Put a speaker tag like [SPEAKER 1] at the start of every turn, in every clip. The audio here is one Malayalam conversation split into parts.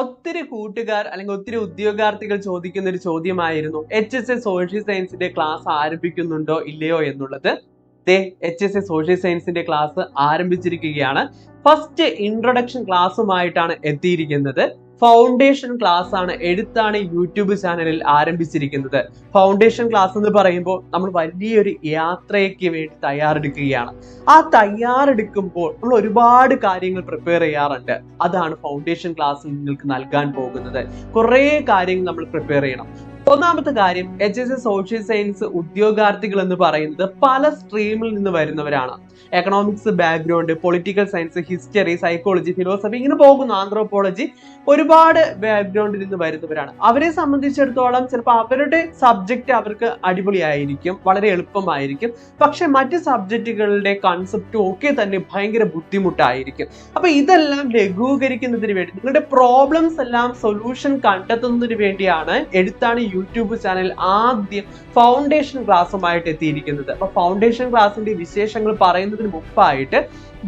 [SPEAKER 1] ഒത്തിരി കൂട്ടുകാർ അല്ലെങ്കിൽ ഒത്തിരി ഉദ്യോഗാർത്ഥികൾ ചോദിക്കുന്ന ഒരു ചോദ്യമായിരുന്നു എച്ച് എസ് എസ് സോഷ്യൽ സയൻസിന്റെ ക്ലാസ് ആരംഭിക്കുന്നുണ്ടോ ഇല്ലയോ എന്നുള്ളത്. എച്ച് എസ് എ സോഷ്യൽ സയൻസിന്റെ ക്ലാസ് ആരംഭിച്ചിരിക്കുകയാണ്. ഫസ്റ്റ് ഇൻട്രൊഡക്ഷൻ ക്ലാസ്സുമായിട്ടാണ് എത്തിയിരിക്കുന്നത്. ഫൗണ്ടേഷൻ ക്ലാസ് ആണ് എഴുത്താണ് യൂട്യൂബ് ചാനലിൽ ആരംഭിച്ചിരിക്കുന്നത്. ഫൗണ്ടേഷൻ ക്ലാസ് എന്ന് പറയുമ്പോൾ നമ്മൾ വലിയൊരു യാത്രയ്ക്ക് വേണ്ടി തയ്യാറെടുക്കുകയാണ്. ആ തയ്യാറെടുക്കുമ്പോൾ നമ്മൾ ഒരുപാട് കാര്യങ്ങൾ പ്രിപ്പയർ ചെയ്യാറുണ്ട്. അതാണ് ഫൗണ്ടേഷൻ ക്ലാസ് നിങ്ങൾക്ക് നൽകാൻ പോകുന്നത്. കുറേ കാര്യങ്ങൾ നമ്മൾ പ്രിപ്പയർ ചെയ്യണം. ഒന്നാമത്തെ കാര്യം എച്ച് എസ് സോഷ്യൽ സയൻസ് ഉദ്യോഗാർത്ഥികൾ എന്ന് പറയുന്നത് പല സ്ട്രീമിൽ നിന്ന് വരുന്നവരാണ്. Economics background political science history psychology philosophy ഇങ്ങനെ പോകുന്നു. ആന്ത്രോപോളജി ഒരുപാട് ബാക്ക്ഗ്രൗണ്ടിൽ നിന്ന് വരുന്നവരാണ്. അവരെ സംബന്ധിച്ചിടത്തോളം ചിലപ്പോൾ അവരുടെ സബ്ജക്റ്റ് അവർക്ക് അടിപൊളിയായിരിക്കും വളരെ എളുപ്പമായിരിക്കും. പക്ഷെ മറ്റ് സബ്ജക്റ്റുകളുടെ കൺസെപ്റ്റും ഒക്കെ തന്നെ ഭയങ്കര ബുദ്ധിമുട്ടായിരിക്കും. അപ്പൊ ഇതെല്ലാം ലഘൂകരിക്കുന്നതിന് വേണ്ടി നിങ്ങളുടെ പ്രോബ്ലംസ് എല്ലാം സൊല്യൂഷൻ കണ്ടെത്തുന്നതിന് വേണ്ടിയാണ് എഴുത്താണ് യൂട്യൂബ് ചാനൽ ആദ്യം ഫൗണ്ടേഷൻ ക്ലാസ്സുമായിട്ട് എത്തിയിരിക്കുന്നത്. അപ്പൊ ഫൗണ്ടേഷൻ ക്ലാസ്സിന്റെ വിശേഷങ്ങൾ പറയുന്നതിന് മുമ്പായിട്ട്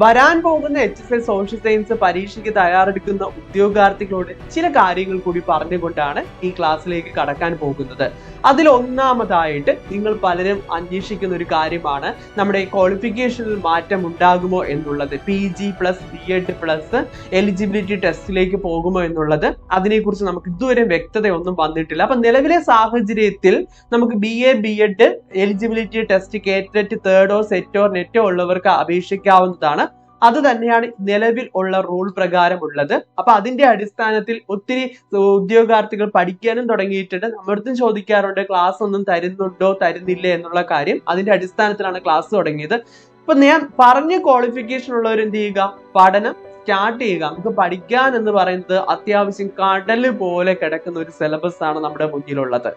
[SPEAKER 1] വരാൻ പോകുന്ന H S L social science പരീക്ഷയ്ക്ക് തയ്യാറെടുക്കുന്ന ഉദ്യോഗാർത്ഥികളോട് ചില കാര്യങ്ങൾ കൂടി പറഞ്ഞുകൊണ്ടാണ് ഈ ക്ലാസ്സിലേക്ക് കടക്കാൻ പോകുന്നത്. അതിൽ ഒന്നാമതായിട്ട് നിങ്ങൾ പലരും അന്വേഷിക്കുന്ന ഒരു കാര്യമാണ് നമ്മുടെ ക്വാളിഫിക്കേഷനിൽ മാറ്റം ഉണ്ടാകുമോ എന്നുള്ളത്. P G plus B Ed plus eligibility ടെസ്റ്റിലേക്ക് പോകുമോ എന്നുള്ളത്. അതിനെക്കുറിച്ച് നമുക്ക് ഇതുവരെ വ്യക്തതയൊന്നും വന്നിട്ടില്ല. അപ്പൊ നിലവിലെ സാഹചര്യത്തിൽ നമുക്ക് B A B Ed eligibility test കേറ്ററ്റ് തേർഡോ സെറ്റോ നെറ്റോ ഉള്ളവർക്ക് അപേക്ഷിക്കാവുന്നതാണ്. അത് തന്നെയാണ് നിലവിൽ ഉള്ള റൂൾ പ്രകാരം ഉള്ളത് അപ്പൊ അതിന്റെ അടിസ്ഥാനത്തിൽ ഒത്തിരി ഉദ്യോഗാർത്ഥികൾ പഠിക്കാനും തുടങ്ങിയിട്ടുണ്ട്. നമ്മളടുത്തും ചോദിക്കാറുണ്ട് ക്ലാസ് ഒന്നും തരുന്നുണ്ടോ തരുന്നില്ല? എന്നുള്ള കാര്യം. അതിന്റെ അടിസ്ഥാനത്തിലാണ് ക്ലാസ് തുടങ്ങിയത്. ഇപ്പൊ ഞാൻ പറഞ്ഞ ക്വാളിഫിക്കേഷൻ ഉള്ളവർ എന്ത് ചെയ്യുക? പഠനം സ്റ്റാർട്ട് ചെയ്യുക. നമുക്ക് പഠിക്കാൻ എന്ന് പറയുന്നത് അത്യാവശ്യം കടൽ പോലെ കിടക്കുന്ന ഒരു സിലബസ് ആണ് നമ്മുടെ മുന്നിലുള്ളത്.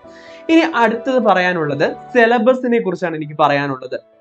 [SPEAKER 1] ഇനി അടുത്തത് പറയാനുള്ളത്. സിലബസിനെ കുറിച്ചാണ് എനിക്ക് പറയാനുള്ളത്.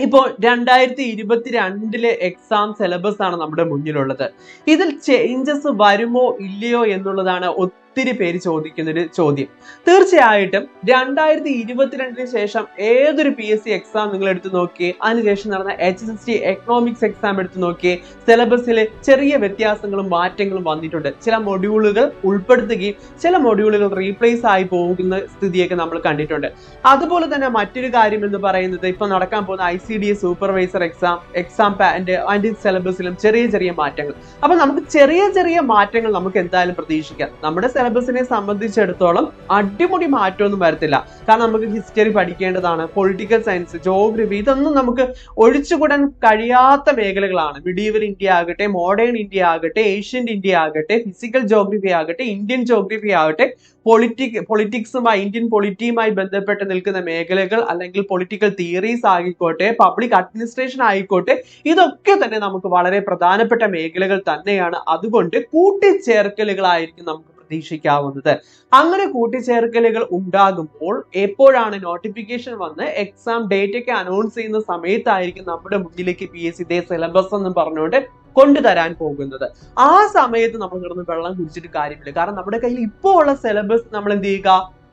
[SPEAKER 1] ഇപ്പോൾ രണ്ടായിരത്തി ഇരുപത്തിരണ്ടിലെ എക്സാം സിലബസ് ആണ് നമ്മുടെ മുന്നിലുള്ളത്. ഇതിൽ ചേഞ്ചസ് വരുമോ ഇല്ലയോ എന്നുള്ളതാണ് ഒത്തിരി പേര് ചോദിക്കുന്ന ഒരു ചോദ്യം. തീർച്ചയായിട്ടും രണ്ടായിരത്തി ഇരുപത്തിരണ്ടിന് ശേഷം ഏതൊരു പി എസ് സി എക്സാം നിങ്ങൾ എടുത്തു നോക്കിയേ? അതിനുശേഷം നടന്ന H S T economics exam എടുത്തു നോക്കിയേ? സിലബസിൽ ചെറിയ വ്യത്യാസങ്ങളും മാറ്റങ്ങളും വന്നിട്ടുണ്ട്. ചില മൊഡ്യൂളുകൾ ഉൾപ്പെടുത്തുകയും ചില മൊഡ്യൂളുകൾ റീപ്ലേസ് ആയി പോകുന്ന സ്ഥിതിയൊക്കെ നമ്മൾ കണ്ടിട്ടുണ്ട്. അതുപോലെ തന്നെ മറ്റൊരു കാര്യം എന്ന് പറയുന്നത് ഇപ്പൊ നടക്കാൻ പോകുന്ന I C D S supervisor exam exam അതിന്റെ സിലബസിലും ചെറിയ ചെറിയ മാറ്റങ്ങൾ. അപ്പൊ നമുക്ക് ചെറിയ ചെറിയ മാറ്റങ്ങൾ നമുക്ക് എന്തായാലും പ്രതീക്ഷിക്കാം. നമ്മുടെ സിലബസിനെ സംബന്ധിച്ചിടത്തോളം അടിമുടി മാറ്റമൊന്നും വരത്തില്ല. കാരണം നമുക്ക് ഹിസ്റ്ററി പഠിക്കേണ്ടതാണ് പൊളിറ്റിക്കൽ സയൻസ് ജോഗ്രഫി ഇതൊന്നും നമുക്ക് ഒഴിച്ചുകൂടാൻ കഴിയാത്ത മേഖലകളാണ്. മിഡീവൽ ഇന്ത്യ ആകട്ടെ മോഡേൺ ഇന്ത്യ ആകട്ടെ ഏഷ്യൻ ഇന്ത്യ ആകട്ടെ ഫിസിക്കൽ ജോഗ്രഫി ആകട്ടെ ഇന്ത്യൻ ജോഗ്രഫി ആകട്ടെ പൊളിറ്റിക് പൊളിറ്റിക്സുമായി ഇന്ത്യൻ പൊളിറ്റിയുമായി ബന്ധപ്പെട്ട് നിൽക്കുന്ന മേഖലകൾ അല്ലെങ്കിൽ പൊളിറ്റിക്കൽ തിയറീസ് ആയിക്കോട്ടെ പബ്ലിക് അഡ്മിനിസ്ട്രേഷൻ ആയിക്കോട്ടെ ഇതൊക്കെ തന്നെ നമുക്ക് വളരെ പ്രധാനപ്പെട്ട മേഖലകൾ തന്നെയാണ്. അതുകൊണ്ട് കൂട്ടിച്ചേർക്കലുകളായിരിക്കും നമുക്ക് പ്രതീക്ഷിക്കാവുന്നത്. അങ്ങനെ കൂട്ടിച്ചേർക്കലുകൾ ഉണ്ടാകുമ്പോൾ എപ്പോഴാണ് നോട്ടിഫിക്കേഷൻ വന്ന് എക്സാം ഡേറ്റ് ഒക്കെ അനൗൺസ് ചെയ്യുന്ന സമയത്തായിരിക്കും നമ്മുടെ മുന്നിലേക്ക് പി എസ് ഇതേ സിലബസ് എന്ന് പറഞ്ഞുകൊണ്ട് കൊണ്ടുതരാൻ പോകുന്നത്. ആ സമയത്ത് നമ്മൾ കിടന്ന് വെള്ളം കുടിച്ചിട്ട് കാര്യമില്ല. കാരണം നമ്മുടെ കയ്യിൽ ഇപ്പോൾ ഉള്ള സിലബസ് നമ്മൾ എന്ത് ചെയ്യുക?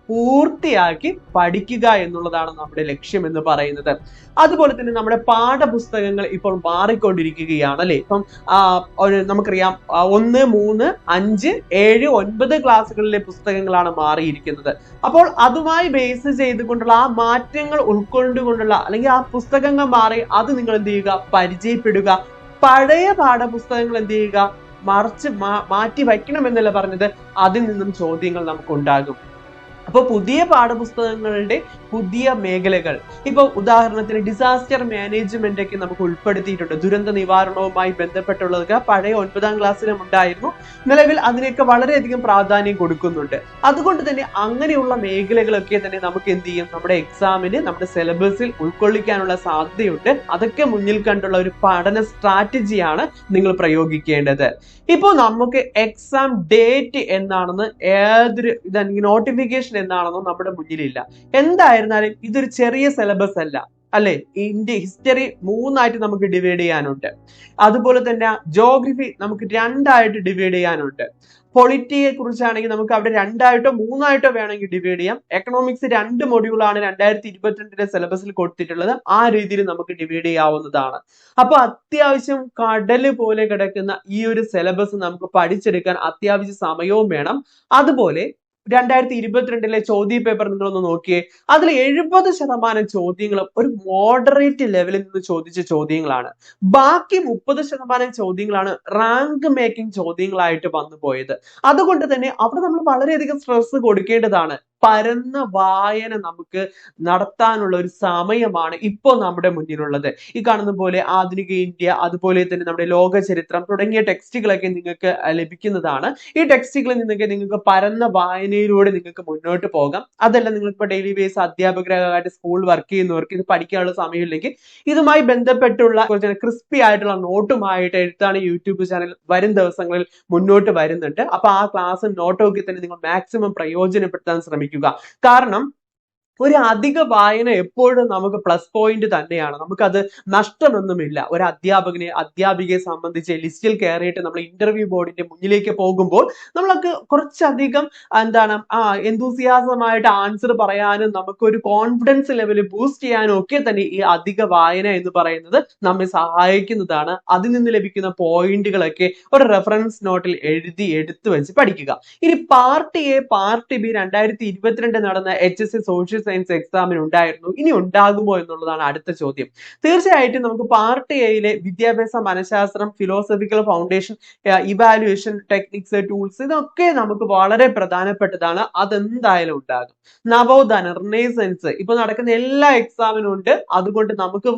[SPEAKER 1] പൂർത്തിയാക്കി പഠിക്കുക എന്നുള്ളതാണ് നമ്മുടെ ലക്ഷ്യം എന്ന് പറയുന്നത്. അതുപോലെ തന്നെ നമ്മുടെ പാഠപുസ്തകങ്ങൾ ഇപ്പോൾ മാറിക്കൊണ്ടിരിക്കുകയാണ് അല്ലേ? ഇപ്പം ഒരു നമുക്കറിയാം ഒന്ന് മൂന്ന് അഞ്ച് ഏഴ് ഒൻപത് ക്ലാസ്സുകളിലെ പുസ്തകങ്ങളാണ് മാറിയിരിക്കുന്നത്. അപ്പോൾ അതുമായി ബേസ് ചെയ്തുകൊണ്ടുള്ള ആ മാറ്റങ്ങൾ ഉൾക്കൊണ്ടുകൊണ്ടുള്ള അല്ലെങ്കിൽ ആ പുസ്തകങ്ങൾ മാറി അത് നിങ്ങൾ എന്ത് ചെയ്യുക? പരിചയപ്പെടുക. പഴയ പാഠപുസ്തകങ്ങൾ എന്ത് ചെയ്യുക? മറിച്ച് മാറ്റി വയ്ക്കണം എന്നല്ല പറഞ്ഞത്? അതിൽ നിന്നും ചോദ്യങ്ങൾ നമുക്ക് ഉണ്ടാകും അപ്പൊ പുതിയ പാഠപുസ്തകങ്ങളുടെ പുതിയ മേഖലകൾ. ഇപ്പോൾ ഉദാഹരണത്തിന് ഡിസാസ്റ്റർ മാനേജ്മെന്റ് ഒക്കെ നമുക്ക് ഉൾപ്പെടുത്തിയിട്ടുണ്ട്. ദുരന്ത നിവാരണവുമായി ബന്ധപ്പെട്ടുള്ളതൊക്കെ പഴയ ഒൻപതാം ക്ലാസ്സിലും ഉണ്ടായിരുന്നു. നിലവിൽ അതിനൊക്കെ വളരെയധികം പ്രാധാന്യം കൊടുക്കുന്നുണ്ട്. അതുകൊണ്ട് തന്നെ അങ്ങനെയുള്ള മേഖലകളൊക്കെ തന്നെ നമുക്ക് എന്ത് ചെയ്യും? നമ്മുടെ എക്സാമിന് നമ്മുടെ സിലബസിൽ ഉൾക്കൊള്ളിക്കാനുള്ള സാധ്യതയുണ്ട്. അതൊക്കെ മുന്നിൽ കണ്ടുള്ള ഒരു പഠന സ്ട്രാറ്റജിയാണ് നിങ്ങൾ പ്രയോഗിക്കേണ്ടത്. ഇപ്പോൾ നമുക്ക് എക്സാം ഡേറ്റ് എന്നാണെന്ന് ഏതൊരു ഇതല്ലെങ്കിൽ നോട്ടിഫിക്കേഷൻ എന്താണെന്നോ നമ്മുടെ മുന്നിലില്ല. എന്തായിരുന്നാലും ഇതൊരു ചെറിയ സിലബസ് അല്ല. അല്ലെ? ഇന്ത്യ ഹിസ്റ്ററി മൂന്നായിട്ട് നമുക്ക് ഡിവൈഡ് ചെയ്യാനുണ്ട്. അതുപോലെ തന്നെ ജോഗ്രഫി നമുക്ക് രണ്ടായിട്ട് ഡിവൈഡ് ചെയ്യാനുണ്ട്. പൊളിറ്റിയെ കുറിച്ചാണെങ്കിൽ നമുക്ക് അവിടെ രണ്ടായിട്ടോ മൂന്നായിട്ടോ വേണമെങ്കിൽ ഡിവൈഡ് ചെയ്യാം. എക്കണോമിക്സ് രണ്ട് മൊഡ്യൂളാണ് രണ്ടായിരത്തി ഇരുപത്തിരണ്ടിന്റെ സിലബസിൽ കൊടുത്തിട്ടുള്ളത്. ആ രീതിയിൽ നമുക്ക് ഡിവൈഡ് ചെയ്യാവുന്നതാണ്. അപ്പൊ അത്യാവശ്യം കടൽ പോലെ കിടക്കുന്ന ഈ ഒരു സിലബസ് നമുക്ക് പഠിച്ചെടുക്കാൻ അത്യാവശ്യ സമയവും വേണം. അതുപോലെ രണ്ടായിരത്തി ഇരുപത്തിരണ്ടിലെ ചോദ്യ പേപ്പർ നിങ്ങളൊന്ന് നോക്കിയേ. അതിൽ എഴുപത് ശതമാനം ചോദ്യങ്ങളും ഒരു മോഡറേറ്റ് ലെവലിൽ നിന്ന് ചോദിച്ച ചോദ്യങ്ങളാണ്. ബാക്കി മുപ്പത് ശതമാനം ചോദ്യങ്ങളാണ് റാങ്ക് മേക്കിംഗ് ചോദ്യങ്ങളായിട്ട് വന്നു പോയത് അതുകൊണ്ട് തന്നെ അവിടെ നമ്മൾ വളരെയധികം സ്ട്രെസ് കൊടുക്കേണ്ടതാണ്. പരന്ന വായന നമുക്ക് നടത്താനുള്ള ഒരു സമയമാണ് ഇപ്പോൾ നമ്മുടെ മുന്നിലുള്ളത്. ഈ കാണുന്ന പോലെ ആധുനിക ഇന്ത്യ അതുപോലെ തന്നെ നമ്മുടെ ലോക ചരിത്രം തുടങ്ങിയ ടെക്സ്റ്റുകളൊക്കെ നിങ്ങൾക്ക് ലഭിക്കുന്നതാണ്. ഈ ടെക്സ്റ്റുകളിൽ നിന്നൊക്കെ നിങ്ങൾക്ക് പരന്ന വായനയിലൂടെ നിങ്ങൾക്ക് മുന്നോട്ട് പോകാം. അതല്ല നിങ്ങളിപ്പോൾ ഡെയിലി ബേസ് അധ്യാപകരായിട്ട് സ്കൂൾ വർക്ക് ചെയ്യുന്നവർക്ക് ഇത് പഠിക്കാനുള്ള സമയമില്ലെങ്കിൽ ഇതുമായി ബന്ധപ്പെട്ടുള്ള ക്രിസ്പി ആയിട്ടുള്ള നോട്ടുമായിട്ട് എഴുത്താണ് യൂട്യൂബ് ചാനൽ വരും ദിവസങ്ങളിൽ മുന്നോട്ട് വരുന്നുണ്ട്. അപ്പൊ ആ ക്ലാസ് നോട്ടും ഒക്കെ തന്നെ നിങ്ങൾ മാക്സിമം പ്രയോജനപ്പെടുത്താൻ ശ്രമിക്കുക കാരണം ഒരു അധിക വായന എപ്പോഴും നമുക്ക് പ്ലസ് പോയിന്റ് തന്നെയാണ്. നമുക്കത് നഷ്ടമൊന്നുമില്ല. ഒരു അധ്യാപകനെ അധ്യാപികയെ സംബന്ധിച്ച് ലിസ്റ്റിൽ കയറിയിട്ട് നമ്മൾ ഇന്റർവ്യൂ ബോർഡിന്റെ മുന്നിലേക്ക് പോകുമ്പോൾ നമ്മൾക്ക് കുറച്ചധികം എന്താണ് ആ എന്തൂസിയാസമായിട്ട് ആൻസർ പറയാനും നമുക്കൊരു കോൺഫിഡൻസ് ലെവൽ ബൂസ്റ്റ് ചെയ്യാനും ഒക്കെ തന്നെ ഈ അധിക വായന എന്ന് പറയുന്നത് നമ്മെ സഹായിക്കുന്നതാണ്. അതിൽ നിന്ന് ലഭിക്കുന്ന പോയിന്റുകളൊക്കെ ഒരു റെഫറൻസ് നോട്ടിൽ എഴുതി എടുത്തു വെച്ച് പഠിക്കുക. ഇനി പാർട്ട് എ പാർട്ട് ബി രണ്ടായിരത്തി ഇരുപത്തിരണ്ട് നടന്ന H S C social science എക്സാമിന് ഉണ്ടായിരുന്നു. ഇനി ഉണ്ടാകുമോ എന്നുള്ളതാണ് അടുത്ത ചോദ്യം. തീർച്ചയായിട്ടും നമുക്ക് പാർട്ട് എയിലെ വിദ്യാഭ്യാസ മനഃശാസ്ത്രം philosophical foundation evaluation techniques tools ഇതൊക്കെ നമുക്ക് വളരെ പ്രധാനപ്പെട്ടതാണ്. അതെന്തായാലും ഉണ്ടാകും. നവോത്ഥാന റിനേസൻസ് ഇപ്പൊ നടക്കുന്ന എല്ലാ എക്സാമിനും ഉണ്ട്. അതുകൊണ്ട് നമുക്ക്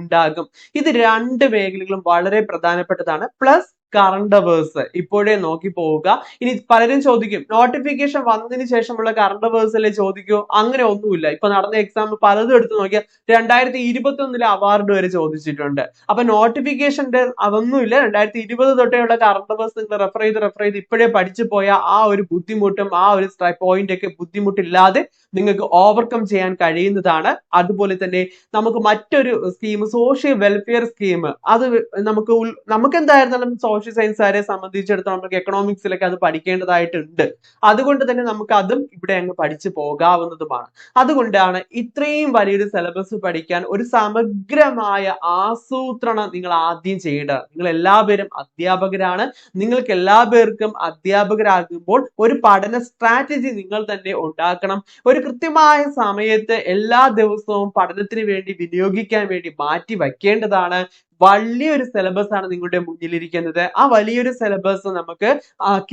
[SPEAKER 1] ഉണ്ടാകും. ഇത് രണ്ട് മേഖലകളും വളരെ പ്രധാനപ്പെട്ടതാണ്. പ്ലസ് കറണ്ട് അവേഴ്സ് ഇപ്പോഴേ നോക്കി പോവുക. ഇനി പലരും ചോദിക്കും നോട്ടിഫിക്കേഷൻ വന്നതിന് ശേഷമുള്ള കറണ്ട് അവേഴ്സ് അല്ലേ ചോദിക്കൂ? അങ്ങനെ ഒന്നുമില്ല. ഇപ്പൊ നടന്ന എക്സാം പലതും എടുത്ത് നോക്കിയാൽ രണ്ടായിരത്തി ഇരുപത്തി ഒന്നിലെ അവാർഡ് വരെ ചോദിച്ചിട്ടുണ്ട്. അപ്പൊ നോട്ടിഫിക്കേഷന്റെ അതൊന്നുമില്ല. രണ്ടായിരത്തി ഇരുപത് തൊട്ടേയുള്ള കറണ്ട് അവേഴ്സ് നിങ്ങൾ റെഫർ ചെയ്ത് റെഫർ ചെയ്ത് ഇപ്പോഴേ പഠിച്ചു പോയ ആ ഒരു ബുദ്ധിമുട്ടും ആ ഒരു പോയിന്റ് ഒക്കെ ബുദ്ധിമുട്ടില്ലാതെ നിങ്ങൾക്ക് ഓവർകം ചെയ്യാൻ കഴിയുന്നതാണ്. അതുപോലെ തന്നെ നമുക്ക് മറ്റൊരു സ്കീം സോഷ്യൽ വെൽഫെയർ സ്കീം അത് നമുക്ക് നമുക്ക് എന്തായിരുന്നാലും സോഷ്യൽ സയൻസുകാരെ സംബന്ധിച്ചിടത്തോളം നമുക്ക് എക്കണോമിക്സിലൊക്കെ അത് പഠിക്കേണ്ടതായിട്ടുണ്ട്. അതുകൊണ്ട് തന്നെ നമുക്ക് അതും ഇവിടെ അങ്ങ് പഠിച്ചു പോകാവുന്നതുമാണ്. അതുകൊണ്ടാണ് ഇത്രയും വലിയൊരു സിലബസ് പഠിക്കാൻ ഒരു സമഗ്രമായ ആസൂത്രണം നിങ്ങൾ ആദ്യം ചെയ്യേണ്ടത്. നിങ്ങൾ എല്ലാവരും അധ്യാപകരാണ്. നിങ്ങൾക്ക് എല്ലാ പേർക്കും അധ്യാപകരാകുമ്പോൾ ഒരു പഠന സ്ട്രാറ്റജി നിങ്ങൾ തന്നെ ഉണ്ടാക്കണം. ഒരു കൃത്യമായ സമയത്ത് എല്ലാ ദിവസവും പഠനത്തിന് വേണ്ടി വിനിയോഗിക്കാൻ വേണ്ടി മാറ്റി വയ്ക്കേണ്ടതാണ്. വലിയൊരു സിലബസ് ആണ് നിങ്ങളുടെ മുന്നിലിരിക്കുന്നത്. ആ വലിയൊരു സിലബസ് നമുക്ക്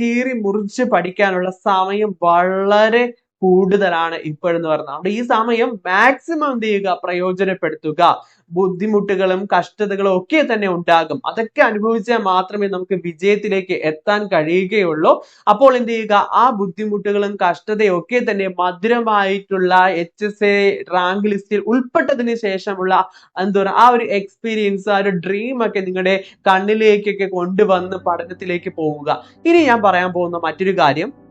[SPEAKER 1] കീറി മുറിച്ച് പഠിക്കാനുള്ള സമയം വളരെ കൂടുതലാണ് ഇപ്പോഴെന്ന് പറഞ്ഞാൽ. അവിടെ ഈ സമയം മാക്സിമം എന്ത് ചെയ്യുക? പ്രയോജനപ്പെടുത്തുക. ബുദ്ധിമുട്ടുകളും കഷ്ടതകളും ഒക്കെ തന്നെ ഉണ്ടാകും. അതൊക്കെ അനുഭവിച്ചാൽ മാത്രമേ നമുക്ക് വിജയത്തിലേക്ക് എത്താൻ കഴിയുകയുള്ളൂ. അപ്പോൾ എന്ത് ചെയ്യുക? ആ ബുദ്ധിമുട്ടുകളും കഷ്ടതയും ഒക്കെ തന്നെ മധുരമായിട്ടുള്ള എച്ച് എസ് എ റാങ്ക് ലിസ്റ്റിൽ ഉൾപ്പെട്ടതിന് ശേഷമുള്ള എന്താ പറയുക? ആ ഒരു എക്സ്പീരിയൻസ് ആ ഒരു ഡ്രീം ഒക്കെ നിങ്ങളുടെ കണ്ണിലേക്കൊക്കെ കൊണ്ടുവന്ന് പഠനത്തിലേക്ക് പോവുക. ഇനി ഞാൻ പറയാൻ പോകുന്ന മറ്റൊരു കാര്യം.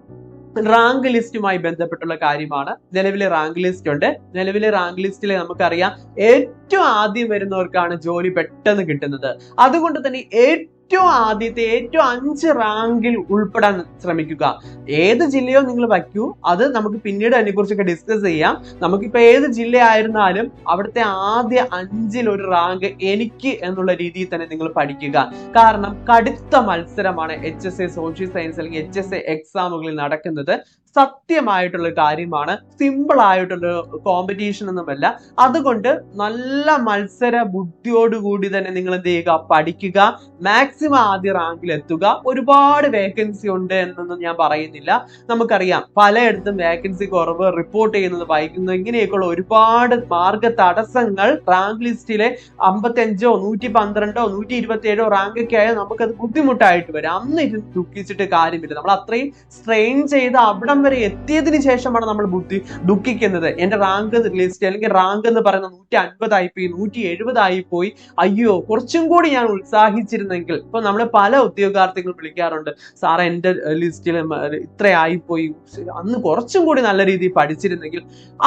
[SPEAKER 1] റാങ്ക് ലിസ്റ്റുമായി ബന്ധപ്പെട്ടുള്ള കാര്യമാണ്. നിലവിലെ റാങ്ക് ലിസ്റ്റ് ഉണ്ട്. നിലവിലെ റാങ്ക് ലിസ്റ്റിൽ നമുക്കറിയാം ഏറ്റവും ആദ്യം വരുന്നവർക്കാണ് ജോലി പെട്ടെന്ന് കിട്ടുന്നത്. അതുകൊണ്ട് തന്നെ ഏറ്റവും ആദ്യത്തെ ഏറ്റവും അഞ്ച് റാങ്കിൽ ഉൾപ്പെടാൻ ശ്രമിക്കുക. ഏത് ജില്ലയോ നിങ്ങൾ വയ്ക്കൂ. അത് നമുക്ക് പിന്നീട് അതിനെക്കുറിച്ചൊക്കെ ഡിസ്കസ് ചെയ്യാം. നമുക്കിപ്പോ ഏത് ജില്ല ആയിരുന്നാലും അവിടുത്തെ ആദ്യ അഞ്ചിൽ ഒരു റാങ്ക് എനിക്ക് എന്നുള്ള രീതിയിൽ തന്നെ നിങ്ങൾ പഠിക്കുക. കാരണം കടുത്ത മത്സരമാണ് H S A social science അല്ലെങ്കിൽ എച്ച് എസ് എ എക്സാമുകളിൽ നടക്കുന്നത്. സത്യമായിട്ടുള്ള കാര്യമാണ്. സിമ്പിൾ ആയിട്ടുള്ള കോമ്പറ്റീഷൻ ഒന്നുമല്ല. അതുകൊണ്ട് നല്ല മത്സര ബുദ്ധിയോടുകൂടി തന്നെ നിങ്ങൾ എന്ത് ചെയ്യുക? പഠിക്കുക. മാക്സിമം ആദ്യ റാങ്കിൽ എത്തുക. ഒരുപാട് വേക്കൻസി ഉണ്ട് എന്നൊന്നും ഞാൻ പറയുന്നില്ല. നമുക്കറിയാം. പലയിടത്തും വേക്കൻസി കുറവ് റിപ്പോർട്ട് ചെയ്യുന്നത് വൈകുന്നു ഇങ്ങനെയൊക്കെയുള്ള ഒരുപാട് മാർഗ തടസ്സങ്ങൾ റാങ്ക് ലിസ്റ്റിലെ അമ്പത്തഞ്ചോ നൂറ്റി പന്ത്രണ്ടോ നൂറ്റി ഇരുപത്തി ഏഴോ റാങ്കൊക്കെ ആയാൽ നമുക്കത് ബുദ്ധിമുട്ടായിട്ട് വരും. അന്ന് ഇത് ദുഃഖിച്ചിട്ട് കാര്യമില്ല. നമ്മൾ അത്രയും സ്ട്രെയിൻ ചെയ്ത് അവിടം വരെ എത്തിയതിനു ശേഷമാണ് നമ്മൾ ബുദ്ധി ദുഃഖിക്കുന്നത്. എന്റെ റാങ്ക് ലിസ്റ്റ് അല്ലെങ്കിൽ റാങ്ക് എന്ന് പറയുന്ന നൂറ്റി അൻപതായി പോയി നൂറ്റി എഴുപതായി പോയി അയ്യോ കുറച്ചും കൂടി ഞാൻ ഉത്സാഹിച്ചിരുന്നെങ്കിൽ. ഇപ്പൊ നമ്മൾ പല ഉദ്യോഗാർത്ഥികളും വിളിക്കാറുണ്ട്. സാറേ എന്റെ ലിസ്റ്റിൽ ഇത്രയായി പോയി അന്ന് കുറച്ചും കൂടി നല്ല രീതിയിൽ പഠിച്ചിരുന്നെങ്കിൽ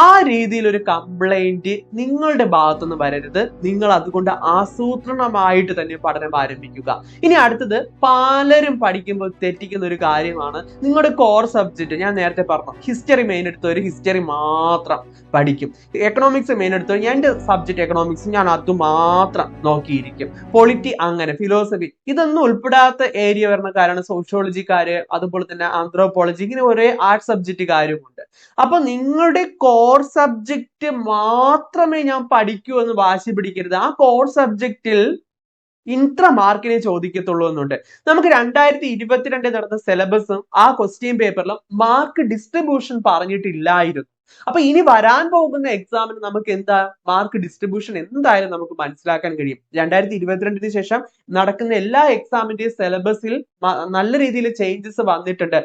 [SPEAKER 1] ആ രീതിയിൽ ഒരു കംപ്ലൈന്റ് നിങ്ങളുടെ ഭാഗത്തുനിന്ന് വരരുത്. നിങ്ങൾ അതുകൊണ്ട് ആസൂത്രണമായിട്ട് തന്നെ പഠനം ആരംഭിക്കുക. ഇനി അടുത്തത് പലരും പഠിക്കുമ്പോൾ തെറ്റിക്കുന്ന ഒരു കാര്യമാണ് നിങ്ങളുടെ കോർ സബ്ജക്റ്റ് ഞാൻ നേരത്തെ പറഞ്ഞു. ഹിസ്റ്ററി മെയിൻ എടുത്തവർ ഹിസ്റ്ററി മാത്രം പഠിക്കും. എക്കണോമിക്സ് മെയിൻ എടുത്തവർ എന്റെ സബ്ജക്ട് എക്കണോമിക്സ് ഞാൻ അത് മാത്രം നോക്കിയിരിക്കും. പൊളിറ്റി അങ്ങനെ ഫിലോസഫി ഇതൊന്നും ഉൾപ്പെടാത്ത ഏരിയ വരുന്ന കാരണം സോഷ്യോളജിക്കാര് അതുപോലെ തന്നെ ആന്ത്രോപോളജി ഇങ്ങനെ ഒരേ ആർട്സ് സബ്ജക്റ്റുകാരുമുണ്ട് അപ്പൊ നിങ്ങളുടെ കോർ സബ്ജക്റ്റ് മാത്രമേ ഞാൻ പഠിക്കൂ എന്ന് വാശി പിടിക്കരുത്. ആ കോർ സബ്ജക്റ്റിൽ ഇത്ര മാർക്കിനെ ചോദിക്കത്തുള്ളൂ എന്നുണ്ട്. നമുക്ക് രണ്ടായിരത്തി ഇരുപത്തിരണ്ടിൽ നടന്ന സിലബസും ആ ക്വസ്റ്റ്യൻ പേപ്പറിലും മാർക്ക് ഡിസ്ട്രിബ്യൂഷൻ പറഞ്ഞിട്ടില്ലായിരുന്നു. അപ്പൊ ഇനി വരാൻ പോകുന്ന എക്സാമിന് നമുക്ക് എന്താ? മാർക്ക് ഡിസ്ട്രിബ്യൂഷൻ എന്തായാലും നമുക്ക് മനസ്സിലാക്കാൻ കഴിയും. രണ്ടായിരത്തി ഇരുപത്തിരണ്ടിന് ശേഷം നടക്കുന്ന എല്ലാ എക്സാമിന്റെയും സിലബസിൽ നല്ല രീതിയിൽ ചേഞ്ചസ് വന്നിട്ടുണ്ട്.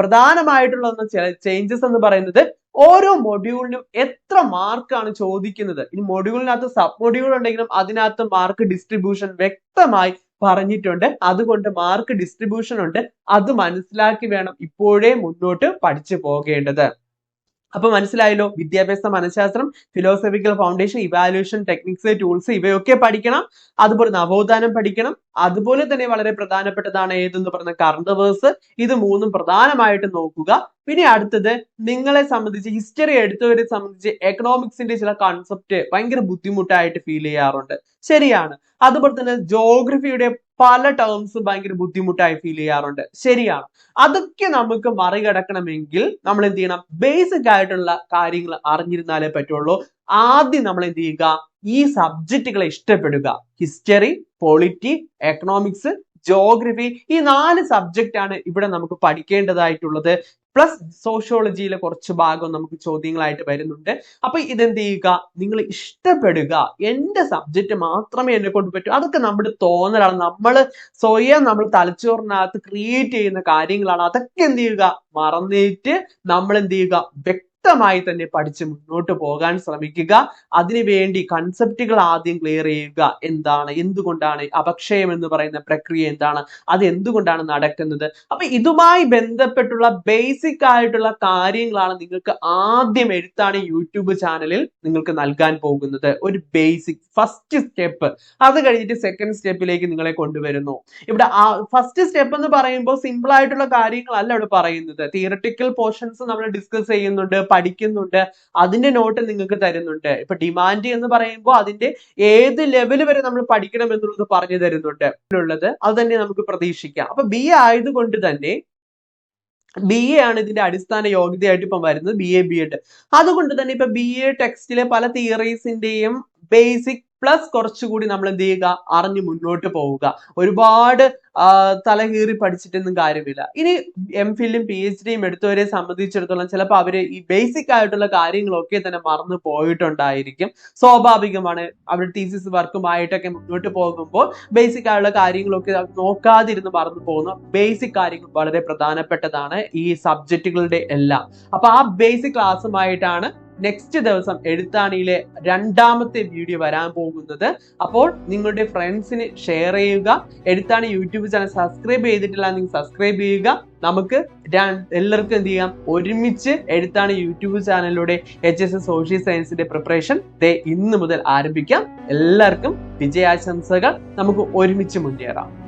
[SPEAKER 1] പ്രധാനമായിട്ടുള്ള ചേഞ്ചസ് എന്ന് പറയുന്നത് ഓരോ മൊഡ്യൂളിനും എത്ര മാർക്കാണ് ചോദിക്കുന്നത്? ഇനി മൊഡ്യൂളിനകത്ത് സബ് മൊഡ്യൂൾ ഉണ്ടെങ്കിലും അതിനകത്ത് മാർക്ക് ഡിസ്ട്രിബ്യൂഷൻ വ്യക്തമായി പറഞ്ഞിട്ടുണ്ട്. അതുകൊണ്ട് മാർക്ക് ഡിസ്ട്രിബ്യൂഷൻ ഉണ്ട്. അത് മനസ്സിലാക്കി വേണം ഇപ്പോഴേ മുന്നോട്ട് പഠിച്ചു പോകേണ്ടത്. അപ്പൊ മനസ്സിലായല്ലോ? വിദ്യാഭ്യാസ മനഃശാസ്ത്രം philosophical foundation evaluation techniques tools ഇവയൊക്കെ പഠിക്കണം. അതുപോലെ നവോത്ഥാനം പഠിക്കണം. അതുപോലെ തന്നെ വളരെ പ്രധാനപ്പെട്ടതാണ് ഏതെന്ന് പറഞ്ഞ കറണ്ട് വേഴ്സ് ഇത് മൂന്നും പ്രധാനമായിട്ട് നോക്കുക. പിന്നെ അടുത്തത് നിങ്ങളെ സംബന്ധിച്ച് ഹിസ്റ്ററി എടുത്തവരെ സംബന്ധിച്ച് എക്കണോമിക്സിന്റെ ചില കൺസെപ്റ്റ് ഭയങ്കര ബുദ്ധിമുട്ടായിട്ട് ഫീൽ ചെയ്യാറുണ്ട്. ശരിയാണ്. അതുപോലെ തന്നെ ജോഗ്രഫിയുടെ പല ടേംസും ഭയങ്കര ബുദ്ധിമുട്ടായി ഫീൽ ചെയ്യാറുണ്ട്. ശരിയാണ്. അതൊക്കെ നമുക്ക് മറികടക്കണമെങ്കിൽ നമ്മൾ എന്ത് ചെയ്യണം? ബേസിക് ആയിട്ടുള്ള കാര്യങ്ങൾ അറിഞ്ഞിരുന്നാലേ പറ്റുള്ളൂ. ആദ്യം നമ്മൾ എന്ത് ചെയ്യുക? ഈ സബ്ജക്റ്റുകളെ ഇഷ്ടപ്പെടുക. ഹിസ്റ്ററി പൊളിറ്റി എക്കണോമിക്സ് ജോഗ്രഫി ഈ നാല് സബ്ജക്റ്റ് ആണ് ഇവിടെ നമുക്ക് പഠിക്കേണ്ടതായിട്ടുള്ളത്. പ്ലസ് സോഷ്യോളജിയിലെ കുറച്ച് ഭാഗം നമുക്ക് ചോദ്യങ്ങളായിട്ട് വരുന്നുണ്ട്. അപ്പൊ ഇതെന്ത് ചെയ്യുക? നിങ്ങൾ ഇഷ്ടപ്പെടുക. എന്റെ സബ്ജക്റ്റ് മാത്രമേ എന്നെ കൊണ്ട് പറ്റൂ. അതൊക്കെ നമ്മുടെ തോന്നലാണ്. നമ്മൾ സ്വയം നമ്മൾ തലച്ചോറിനകത്ത് ക്രിയേറ്റ് ചെയ്യുന്ന കാര്യങ്ങളാണ്. അതൊക്കെ എന്ത് ചെയ്യുക? മറന്നിട്ട് നമ്മൾ എന്ത് ചെയ്യുക? വ്യക്തമായി തന്നെ പഠിച്ച് മുന്നോട്ട് പോകാൻ ശ്രമിക്കുക. അതിനുവേണ്ടി കൺസെപ്റ്റുകൾ ആദ്യം ക്ലിയർ ചെയ്യുക. എന്താണ്? എന്തുകൊണ്ടാണ് അപക്ഷയം എന്ന് പറയുന്ന പ്രക്രിയ എന്താണ്? അത് എന്തുകൊണ്ടാണ് നടക്കുന്നത്? അപ്പൊ ഇതുമായി ബന്ധപ്പെട്ടുള്ള ബേസിക് ആയിട്ടുള്ള കാര്യങ്ങളാണ് നിങ്ങൾക്ക് ആദ്യം എഴുത്താണ് യൂട്യൂബ് ചാനലിൽ നിങ്ങൾക്ക് നൽകാൻ പോകുന്നത്. ഒരു ബേസിക് ഫസ്റ്റ് സ്റ്റെപ്പ് അത് കഴിഞ്ഞിട്ട് സെക്കൻഡ് സ്റ്റെപ്പിലേക്ക് നിങ്ങളെ കൊണ്ടുവരുന്നു. ഇവിടെ ഫസ്റ്റ് സ്റ്റെപ്പ് എന്ന് പറയുമ്പോൾ സിമ്പിൾ ആയിട്ടുള്ള കാര്യങ്ങളല്ല ഇവിടെ പറയുന്നത്. തിയറട്ടിക്കൽ പോർഷൻസ് നമ്മൾ ഡിസ്കസ് ചെയ്യുന്നുണ്ട്. പഠിക്കുന്നുണ്ട് അതിന്റെ നോട്ട് നിങ്ങൾക്ക് തരുന്നുണ്ട്. ഇപ്പൊ ഡിമാൻഡ് എന്ന് പറയുമ്പോൾ അതിന്റെ ഏത് ലെവൽ വരെ നമ്മൾ പഠിക്കണം എന്നുള്ളത് പറഞ്ഞു തരുന്നുണ്ട്. ഉള്ളത് അത് തന്നെ നമുക്ക് പ്രതീക്ഷിക്കാം. അപ്പൊ ബി എ ആയതുകൊണ്ട് തന്നെ ബി എ ആണ് ഇതിന്റെ അടിസ്ഥാന യോഗ്യതയായിട്ട് ഇപ്പം വരുന്നത് ബി എ ബി എഡ് അതുകൊണ്ട് തന്നെ ഇപ്പൊ ബി എ ടെക്സ്റ്റിലെ പല തിയറീസിന്റെയും ബേസിക് പ്ലസ് കുറച്ചുകൂടി നമ്മൾ എന്ത് ചെയ്യുക? അറിഞ്ഞു മുന്നോട്ട് പോവുക. ഒരുപാട് തലകീറി പഠിച്ചിട്ടൊന്നും കാര്യമില്ല. ഇനി എം ഫില്ലും പി എച്ച് ഡിയും എടുത്തവരെ സംബന്ധിച്ചിടത്തോളം ചിലപ്പോൾ അവർ ഈ ബേസിക് ആയിട്ടുള്ള കാര്യങ്ങളൊക്കെ തന്നെ മറന്നു പോയിട്ടുണ്ടായിരിക്കും. സ്വാഭാവികമാണ്. അവരുടെ തീസിസ് വർക്കുമായിട്ടൊക്കെ മുന്നോട്ട് പോകുമ്പോൾ ബേസിക് ആയിട്ടുള്ള കാര്യങ്ങളൊക്കെ നോക്കാതിരുന്ന് മറന്നു പോകുന്ന ബേസിക് കാര്യങ്ങൾ വളരെ പ്രധാനപ്പെട്ടതാണ് ഈ സബ്ജക്റ്റുകളുടെ എല്ലാം. അപ്പൊ ആ ബേസിക് ക്ലാസ്സുമായിട്ടാണ് നെക്സ്റ്റ് ദിവസം എഴുത്താണിയിലെ രണ്ടാമത്തെ വീഡിയോ വരാൻ പോകുന്നത്. അപ്പോൾ നിങ്ങളുടെ ഫ്രണ്ട്സിന് ഷെയർ ചെയ്യുക. എഴുത്താണി യൂട്യൂബ് ചാനൽ സബ്സ്ക്രൈബ് ചെയ്തിട്ടില്ല നിങ്ങൾ സബ്സ്ക്രൈബ് ചെയ്യുക. നമുക്ക് എല്ലാവർക്കും എന്ത് ചെയ്യാം? ഒരുമിച്ച് എഴുത്താണ് യൂട്യൂബ് ചാനലിലൂടെ എച്ച് എസ് എസ് സോഷ്യൽ സയൻസിന്റെ പ്രിപ്പറേഷൻ ദേ ഇന്ന് മുതൽ ആരംഭിക്കാം. എല്ലാവർക്കും വിജയാശംസകൾ. നമുക്ക് ഒരുമിച്ച് മുന്നേറാം.